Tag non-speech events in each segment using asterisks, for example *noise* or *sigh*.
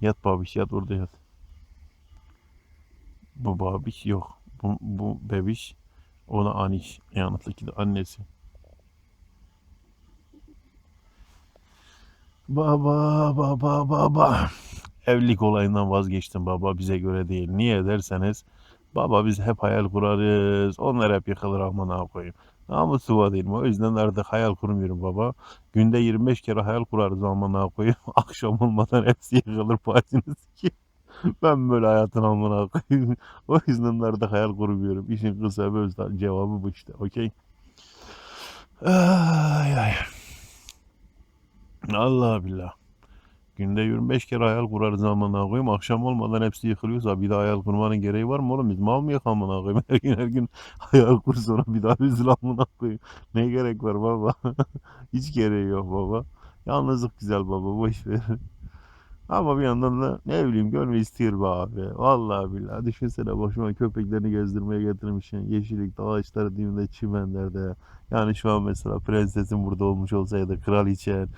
Yat babiş yat orada yat. Bu babiş yok. Bu, bu bebiş. O da aniş. Yanıtlıki de annesi. Baba baba baba. Evlilik olayından vazgeçtim baba bize göre değil. Niye derseniz baba biz hep hayal kurarız. Onlar hep yıkılır amına koyayım. Namusu değil mi? O yüzden artık hayal kurmuyorum baba. Günde 25 kere hayal kurarız amına koyayım. *laughs* Akşam olmadan hepsi yıkılır payını sikeyim. Ben böyle hayatın amına koyayım. *laughs* O yüzden artık hayal kurmuyorum. İşin kısa öz cevabı bu işte. Okey. Ay ay. Allah billah. Günde 25 kere hayal kurarız amına koyayım. Akşam olmadan hepsi yıkılıyorsa bir daha hayal kurmanın gereği var mı oğlum? Biz mal mıyız amına koyayım? *laughs* Her gün her gün hayal kur sonra bir daha üzül amına koyayım. Ne gerek var baba? *laughs* Hiç gereği yok baba. Yalnızlık güzel baba boş ver. Ama bir yandan da ne bileyim gönlü istiyor be abi. Vallahi billahi düşünsene başıma köpeklerini gezdirmeye getirmişsin. Yeşillikte, ağaçlar dibinde, çimenlerde. Yani şu an mesela prensesin burada olmuş olsaydı, kraliçen,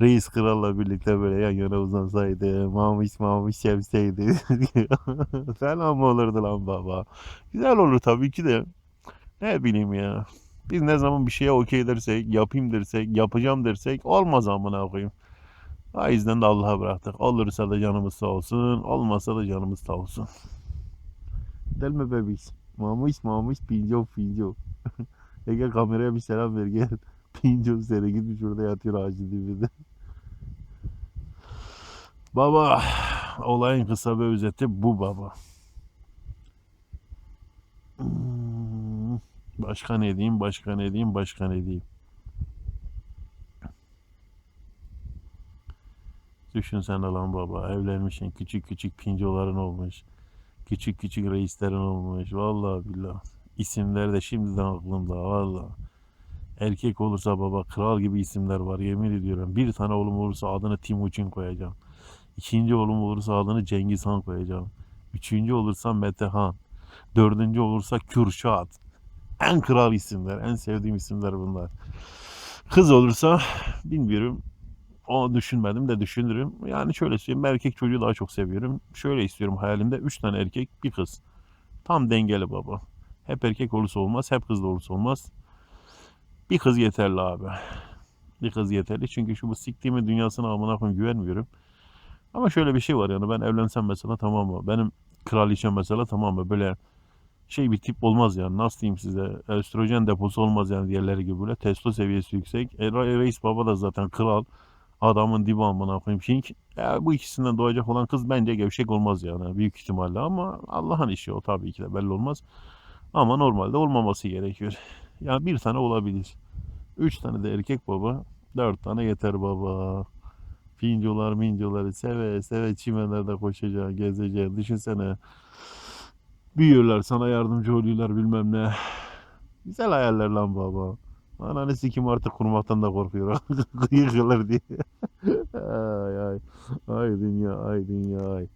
reis kralla birlikte böyle yan yana uzansaydı, mamış mamış sevseydi. *laughs* Fena mı olurdu lan baba? Güzel olur tabii ki de. Ne bileyim ya. Biz ne zaman bir şeye okey dersek, yapayım dersek, yapacağım dersek olmaz amına koyayım. O yüzden de Allah'a bıraktık. Olursa da canımız sağ olsun. Olmasa da canımız sağ olsun. Değil mi bebiş? Mamuş mamuş pinco pinco. *laughs* E gel kameraya bir selam ver gel. *laughs* Pinco seni gitmiş şurada yatıyor ağacın dibinde. *laughs* Baba olayın kısa ve özeti bu baba. Hmm, Başka ne diyeyim, başka ne diyeyim, başka ne diyeyim. Düşünsene lan baba evlenmişsin küçük küçük pincoların olmuş. Küçük küçük reislerin olmuş. Vallahi billah. İsimler de şimdiden aklımda vallahi. Erkek olursa baba kral gibi isimler var yemin ediyorum. Bir tane oğlum olursa adını Timuçin koyacağım. İkinci oğlum olursa adını Cengiz Han koyacağım. Üçüncü olursa Metehan. Dördüncü olursa Kürşat. En kral isimler, en sevdiğim isimler bunlar. Kız olursa bilmiyorum o düşünmedim de düşünürüm. Yani şöyle söyleyeyim ben erkek çocuğu daha çok seviyorum. Şöyle istiyorum hayalimde 3 tane erkek bir kız. Tam dengeli baba. Hep erkek olursa olmaz, hep kız da olursa olmaz. Bir kız yeterli abi. Bir kız yeterli çünkü şu bu siktiğimin dünyasına amına koyayım güvenmiyorum. Ama şöyle bir şey var yani ben evlensem mesela tamam mı? Benim kraliçem mesela tamam mı? Böyle şey bir tip olmaz yani nasıl diyeyim size östrojen deposu olmaz yani diğerleri gibi böyle testo seviyesi yüksek. E, Re- reis baba da zaten kral adamın dibi amına koyayım. Şimdi ya bu ikisinden doğacak olan kız bence gevşek olmaz yani büyük ihtimalle ama Allah'ın işi o tabii ki de belli olmaz. Ama normalde olmaması gerekiyor. *laughs* Yani bir tane olabilir. Üç tane de erkek baba. Dört tane yeter baba. Pincolar mincoları seve seve çimenlerde koşacaksın, gezeceksin. Düşünsene. Büyüyorlar, sana yardımcı oluyorlar bilmem ne. *sighs* Güzel hayaller lan baba. Ananı sikim artık kurmaktan da korkuyor. *laughs* Yıkılır diye. ay ay. Ay dünya, ay dünya, ay.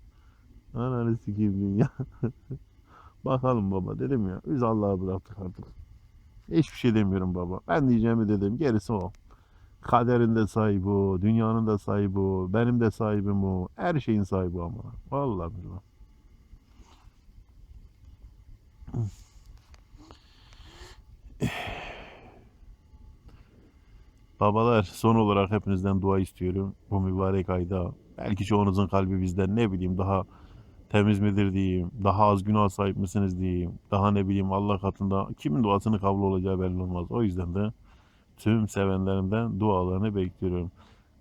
Ananı sikeyim dünya. *laughs* Bakalım baba dedim ya. Biz Allah'a bıraktık artık. Hiçbir şey demiyorum baba. Ben diyeceğimi dedim. Gerisi o. Kaderin de sahibi o. Dünyanın da sahibi o. Benim de sahibim o. Her şeyin sahibi ama. Vallahi billahi. Babalar son olarak hepinizden dua istiyorum. Bu mübarek ayda. Belki çoğunuzun kalbi bizden ne bileyim daha temiz midir diyeyim. Daha az günah sahip misiniz diyeyim. Daha ne bileyim Allah katında kimin duasını kabul olacağı belli olmaz. O yüzden de tüm sevenlerimden dualarını bekliyorum.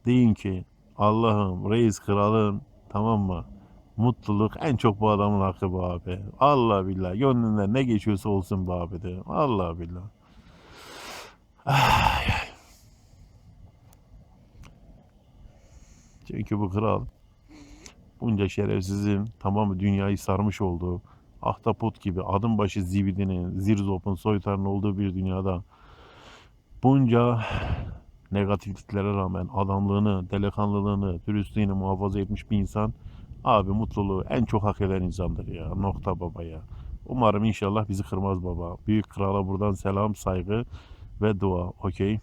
Deyin ki Allah'ım reis kralım tamam mı? Mutluluk en çok bu adamın hakkı bu abi. Allah billah gönlünden ne geçiyorsa olsun bu abi de. Allah billah. *sighs* Ay, ay. Çünkü bu kral bunca şerefsizin tamam mı dünyayı sarmış olduğu ahtapot gibi adım başı zibidinin, zirzopun, soytarın olduğu bir dünyada bunca negatifliklere rağmen adamlığını, delikanlılığını, dürüstlüğünü muhafaza etmiş bir insan abi mutluluğu en çok hak eden insandır ya. Nokta baba. Umarım inşallah bizi kırmaz baba. Büyük krala buradan selam, saygı ve dua. Okey.